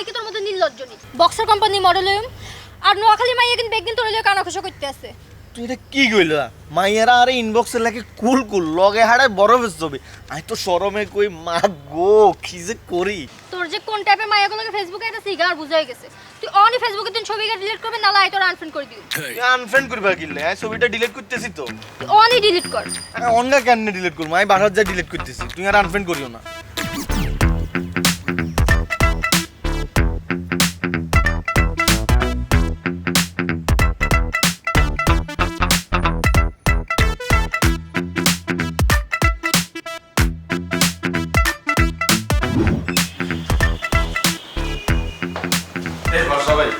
I কি তোর মতো নির্লজ্জ নি বক্সার কোম্পানি মডেল আর নোয়াখালী মাইয়া কিন্তু বেগদিন তোর লগে কানাঘুষা করতে আছে। তুই এটা কি কইল? মাইয়ারা আরে ইনবক্সে লাগে কুল কুল লগে হাড়ায় বরফের ছবি। আমি তো সরমে কই মা গো কি যে করি? তোর যে কোন টাইপে টাইপের মাইয়াগুলোকে ফেসবুকে এটা সিগার বুঝাই গেছে। তুই অনই ফেসবুকে তুই ছবিকে ডিলিট করবে নালা আই তোর আনফ্রেন্ড করে দিবি। আনফ্রেন্ড করবা কিনলে আমি ছবিটা ডিলিট করতেছি তো। অনই ডিলিট কর। অন্য কেন ডিলিট করব? আমি বাসার যা ডিলিট করতেছি। তুই আর আনফ্রেন্ড করিও না। এই বাসা ভাই।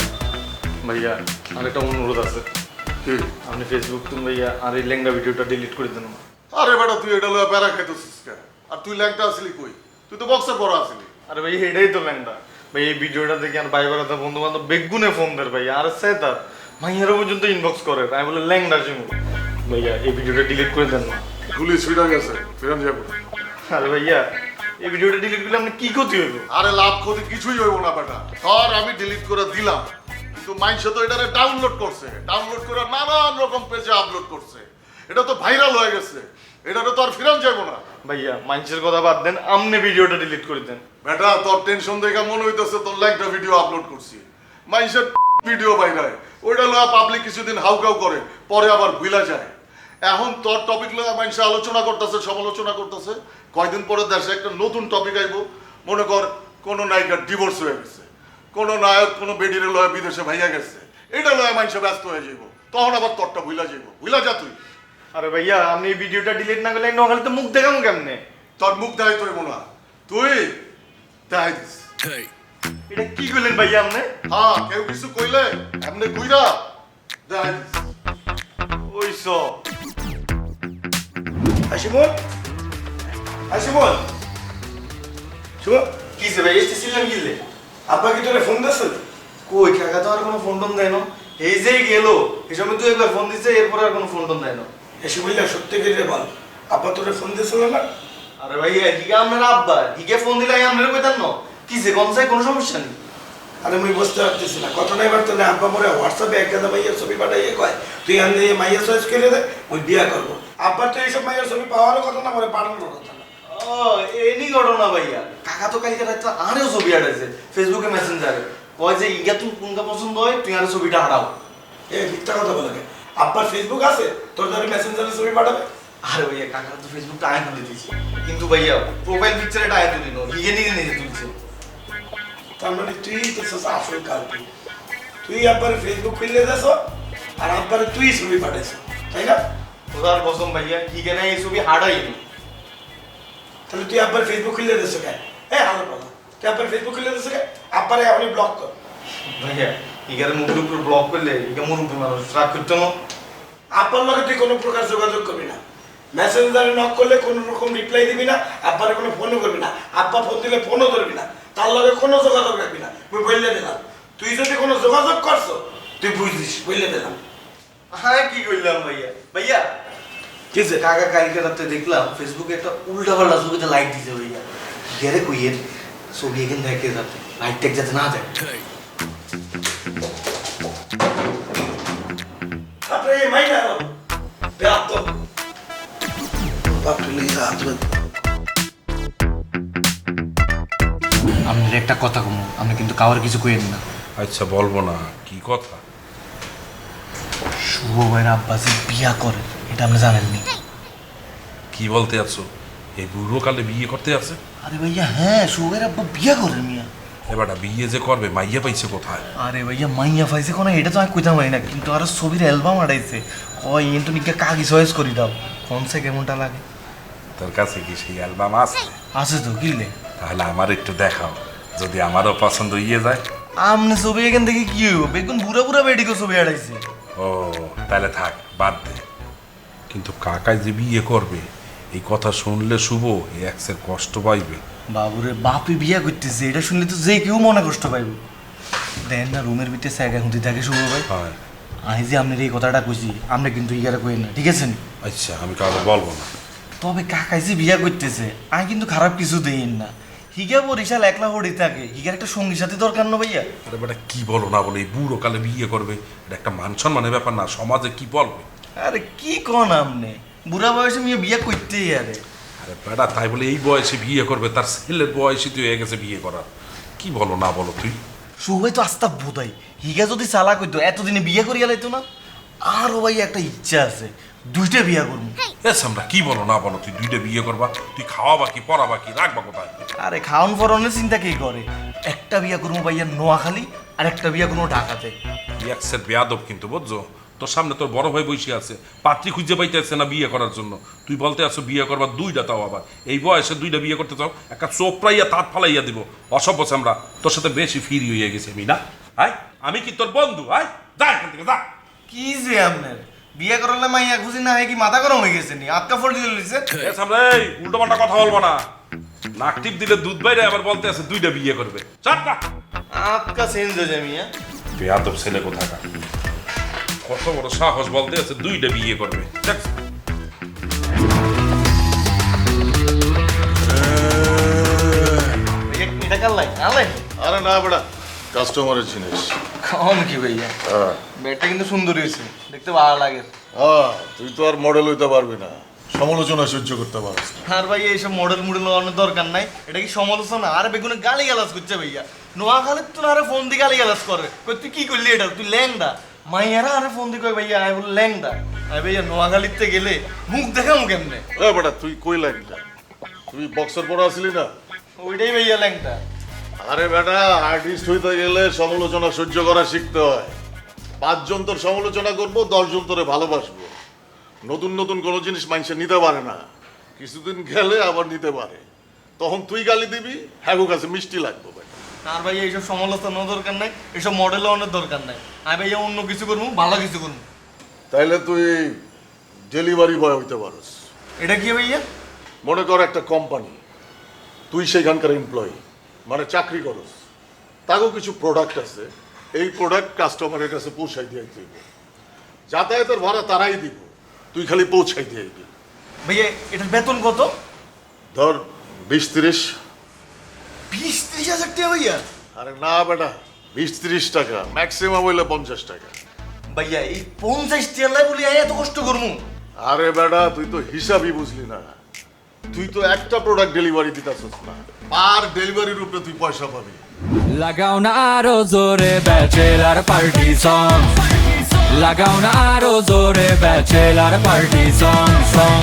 ভাইয়া আর অনুরোধ আছে। আপনি ফেসবুক তুমি ভাইয়া আর এই লেঙ্গা ভিডিওটা ডিলিট করে দেন আরে বেটা তুই এটা লয়ে প্যারা খাইতেছিস আর তুই ল্যাংটা আসলি কই? তুই তো বক্সে পড়া আসলি। আরে ভাই এটাই তো লেঙ্গা ভাই এই ভিডিওটা দেখে আর ভাই বেড়াতে বন্ধু বান্ধব বেগুনে ফোন দেয় ভাই আর সে তার মাইয়ারও পর্যন্ত ইনবক্স করে। আমি বলে ল্যাংডা শিমু ভাইয়া এই ভিডিওটা ডিলিট করে দেন না। গুলি ছুটা গেছে ফিরান যাব। আরে ভাইয়া এই ভিডিওটা ডিলিট করলে আপনি কি ক্ষতি হইব? আরে লাভ ক্ষতি কিছুই হইব না বেটা। ধর আমি ডিলিট করে দিলাম কিন্তু মাইনসে তো এটারে ডাউনলোড করছে। ডাউনলোড করে নানান রকম পেজে আপলোড করছে। এটা তো ভাইরাল হয়ে গেছে। এটাতে তো আর ফিরান যাব না। ভাইয়া মানুষের কথা বাদ দেন আপনি ভিডিওটা ডিলিট করে দেন। বেটা তোর টেনশন দেখে মনে হইতেছে তোর ল্যাংটা ভিডিও আপলোড করছি। মাইনসের ভিডিও বাইরায় ওইটা লয়া পাবলিক কিছুদিন হাউকাউ করে পরে আবার ভুলা যায়। এখন তোর টপিক লয়া মানুষে আলোচনা করতেছে সমালোচনা করতেছে। কয়দিন পরে দেশে একটা নতুন টপিক আইব। মনে কর কোনো নায়িকার ডিভোর্স হয়ে গেছে। কোনো নায়ক কোনো বেডিরে লয়া বিদেশে ভাইয়া গেছে। এটা লয়া মানুষে ব্যস্ত হয়ে যাইব। তখন আবার তোরটা ভুলা যাইব। ভুলা যা তুই। আরে ভাইয়া আপনি এই ভিডিওটা ডিলিট না করলে নখালি তো মুখ দেখামু কেমনে? তোর মুখ দেখাই তোর মনে হয়। তুই দেখাই দিস। এটা কি করলেন ভাইয়া আপনি? হ্যাঁ কেউ কিছু কইলে এমনি কইরা দেখাই দিস। ওই সব হাসিমন হাসিমন শুভ কিসে ভাই? এসেছিলাম গিলে আব্বা কি তোরে ফোন দিয়েছে কই কাকা তো আর কোনো ফোন টোন দেয় না। এই যে গেল এই সময় তুই একবার ফোন দিছে এরপর আর কোনো ফোন টোন দেয় না। এসে বললে সত্যি করে বল? আব্বা তোরে ফোন দিয়েছিল না আরে ভাই হিগে আপনার আব্বা হিগে ফোন দিলে আমি আপনার কইতাম না। কিসে কোন সাই কোনো সমস্যা নেই। আরে মুই বুঝতে পারতেছি না। কত নাই বার তোলে আব্বা পরে হোয়াটসঅ্যাপে এক গাদা মাইয়ের ছবি পাঠাইয়ে কয় তুই আনলে মাইয়ের চয়েস করে দে মুই বিয়া করব। আব্বার তো এইসব মাইয়ের ছবি পাওয়ারও কথা না পরে পাঠানোর কথা না। ও এনি ঘটনা ভাইয়া। কাকা তো কালকে রাতে আরেও ছবি আড়াইছে ফেসবুকে মেসেঞ্জারে কয় যে ইগা তুমি কোনটা পছন্দ হয় তুই আর ছবিটা হারাও। এ মিথ্যা কথা বলে? আব্বার ফেসবুক আছে তোর ধরে মেসেঞ্জারে ছবি পাঠাবে? আরে ভাইয়া কাকা তো ফেসবুকটা আয় তুলে দিয়েছে কিন্তু ভাইয়া প্রোফাইল পিকচার এটা আয় তুলি নো হিগে নিজে নিজে তুলছে। তার মানে তুই তো আসল কালপি তুই আব্বার ফেসবুক খুললে দেছ আর আব্বারে তুই ছবি পাঠাইছ তাই না? খোদার কসম ভাইয়া হিগে না এই ছবি হারাইনি তাহলে তুই আব্বার ফেসবুক খুললে দেছ কেন? হ্যাঁ আমার কথা। তুই আব্বার ফেসবুক খুললে দেছ কেন? আব্বারে আপনি ব্লক কর। ভাইয়া ইগারে মুখের উপর ব্লক করলে ইগা মুরব্বী মানুষ রাগ করতো না? আব্বার লগে তুই কোনো প্রকার যোগাযোগ করবি না। মেসেঞ্জারে নক করলে কোনো রকম রিপ্লাই দিবি না আব্বারে কোনো ফোনও করবি না। আব্বা ফোন দিলে ফোনও ধরবি না। তার লগে কোনো যোগাযোগ রাখবি না। তুই বললে দিলাম। তুই যদি কোনো যোগাযোগ করছ তুই বুঝিস বললে দিলাম। হ্যাঁ কি করলাম ভাইয়া? ভাইয়া কিসে কাকা কালকে রাতে দেখলাম ফেসবুকে একটা উল্টা পাল্টা ছবিতে লাইক দিছে ভাইয়া। গেরে কইয়ের ছবি এখানে দেখে যাতে লাইক টেক যাতে না যায়। মাইনা বেয়াত্ত বাপরে আপনার একটা কথা কমু আপনি কিন্তু কাউর কিছু কইেন না। আচ্ছা বলব না। কি কথা? শুভ ভাইয়ের আব্বা যে বিয়া করে এটা আপনি জানেননি? কি বলতে আছো? এই বুড়োকালে বিয়ে করতে আছে? আরে ভাইয়া হ্যাঁ শুভ ভাইয়ের আব্বা বিয়া করে মিয়া। এবারটা বিয়ে যে করবে মাইয়া পাইছে কোথায়? আরে ভাইয়া মাইয়া পাইছে কোনো এটা তো আমি কইতাম পারি না কিন্তু আরও ছবির অ্যালবাম আড়াইছে। কয় কিন্তু নিকা কাগি চয়েস করি দাও। কোন সে কেমনটা লাগে? তোর কাছে কি সেই অ্যালবাম আছে? আছে তো কিনলে। তাহলে আমার একটু দেখাও। যদি আমারও পছন্দ ইয়ে যায়। আমনে ছবি এখান থেকে কি হইব? বেগুন বুড়া বুড়া বেডিকে ছবি আড়াইছে। ও তাহলে থাক বাদ দে। কিন্তু কাকায় যে বিয়ে করবে এই কথা শুনলে শুভ এই এক্সের কষ্ট পাইবে। বাবুরে বাপে বিয়া করতেছে এটা শুনলে তো যে কেউ মনে কষ্ট পাইবে। দেন না রুমের ভিতরে স্যাগা খুঁতি থাকে শুভ ভাই। হয়। আমি যে আপনার এই কথাটা কইছি আপনি কিন্তু ইগারে কই না ঠিক আছে? আচ্ছা আমি কাউকে বলব না। তবে কাকাই যে বিয়া করতেছে আমি কিন্তু খারাপ কিছু দেই না। হিগা বরিশাল একলা হড়ি থাকে। হিগার একটা সঙ্গী সাথী দরকার না ভাইয়া। আরে বেটা কি বলো না বলে এই বুড়ো কালে বিয়ে করবে এটা একটা মান সম্মানের ব্যাপার না সমাজে কি বলবে? আরে কি কন আমনে বুড়া বয়সে মেয়ে বিয়ে করতেই আরে। আরে বেটা তাই বলে এই বয়সে বিয়ে করবে তার ছেলের বয়সে তুই হয়ে গেছে বিয়ে করার। কি বলো না বলো তুই? সুভাই তো আস্তা বোধাই। হিগা যদি চালা করতো এতদিনে বিয়ে করিয়া লাইতো না? আরও ভাই একটা ইচ্ছা আছে। দুইটা বিয়া করব। এ সামরা কি বলো না বলো তুই দুইটা বিয়ে করবা তুই খাওয়াবা কি পড়াবা কি রাখবা কোথায়? আরে খাওন ফরনের চিন্তা কে করে? একটা বিয়া করব ভাইয়া নোয়াখালী আর একটা বিয়া করব ঢাকাতে। এক সেট বেয়াদব কিন্তু বুঝছ? তোর সামনে তোর বড় ভাই বসে আছে পাত্রী খুঁজে পাইতেছে না বিয়ে করার জন্য। তুই বলতে আছো বিয়ে করবার দুইটা তাও আবার। এই বয়সে দুইটা বিয়ে করতে চাও একটা চোপড়াইয়া তাঁত ফালাইয়া দিব। অসভ্য আমরা তোর সাথে বেশি ফিরি হয়ে গেছি আমি না আয় আমি কি তোর বন্ধু? আয় যা এখান থেকে যা। কি যে আপনার? বিয়ে করলে মাইয়া খুশি না হয় কি মাথা গরম হয়ে গেছে নি? আটকা ফল দিয়ে লইছে এ সামনে উল্টো পাল্টা কথা বলব না। নাক টিপ দিলে দুধ বাইরে আবার বলতে আছে দুইটা বিয়ে করবে। চারটা আটকা চেঞ্জ হয়ে যায় মিয়া। বেয়াদব ছেলে কোথাকার? কত বড় সাহস বলতে আছে দুইটা বিয়ে করবে। দেখ। ভাইয়া এটা কাল্লাই আলাই আরে না বেটা কাস্টমারের জিনিস। কি ভাইয়া? হ্যাঁ। বেডটা কিন্তু সুন্দর হয়েছে দেখতে ভালো লাগে। হ্যাঁ তুই তো আর মডেল হইতে পারবি না। সমালোচনা সহ্য করতে পারছিস আর ভাই এইসব মডেল মডেল দরকার নাই। এটা কি সমালোচনা? আর বেগুনে গালি গালাজ করছে ভাইয়া। নোয়াখালীর তো আরে ফোন দিয়ে গালি গালাজ করে। কই তুই কি করলি এটা? তুই ল্যাংদা মাইয়ারা আরে ফোন দিয়ে ভাইয়া আমি বল ল্যাংদা আরে ভাইয়া নোয়াখালীতে গেলে মুখ দেখাম কেমনে? এ বেটা তুই কই তুই বক্সার পড়া আসলি না? ওইটাই ভাইয়া ল্যাংদা আরে বেটা আর্টিস্ট হইতে গেলে সমালোচনা সহ্য করা শিখতে হয়। পাঁচজন তোর সমালোচনা করব দশজন তোরে ভালোবাসবো। নতুন নতুন কোনো জিনিস মানুষে নিতে পারে না। কিছুদিন গেলে আবার নিতে পারে। তখন তুই গালি দিবি হ্যাঁ কাছে মিষ্টি লাগবে ভাই। আর ভাইয়া এইসব সমালোচনা দরকার নাই এসব মডেল লাগানোর দরকার নাই। আমি ভাইয়া অন্য কিছু করব ভালো কিছু করব। তাইলে তুই ডেলিভারি বয় হইতে পারস। এটা কি ভাইয়া? মনে কর একটা কোম্পানি তুই সেখানকার এমপ্লয়ি মানে চাকরি করস তাকেও কিছু প্রোডাক্ট আছে। এই প্রোডাক্ট কাস্টমারের কাছে পৌঁছাই দিয়ে দিব যাতায়াতের ভাড়া তারাই দিব। তুই খালি পৌঁছাই দিয়ে দিবি ভাইয়া এটার বেতন কত? ধর বিশ তিরিশ বিশ ত্রিশ হাজার টাকা ভাইয়া? আরে না বেটা বিশ তিরিশ টাকা। ম্যাক্সিমাম হইলে পঞ্চাশ টাকা। ভাইয়া এই পঞ্চাশ টাকা বলি এত কষ্ট করব আরে বেটা তুই তো হিসাবই বুঝলি না। তুই তো একটা প্রোডাক্ট ডেলিভারি দিতাছস না। পার ডেলিভারির উপরে তুই পয়সা পাবি। লাগাও না আরও জোরে ব্যাচেলার পার্টি সং লাগাও না আরও জোরে ব্যাচেলার পার্টি সং সং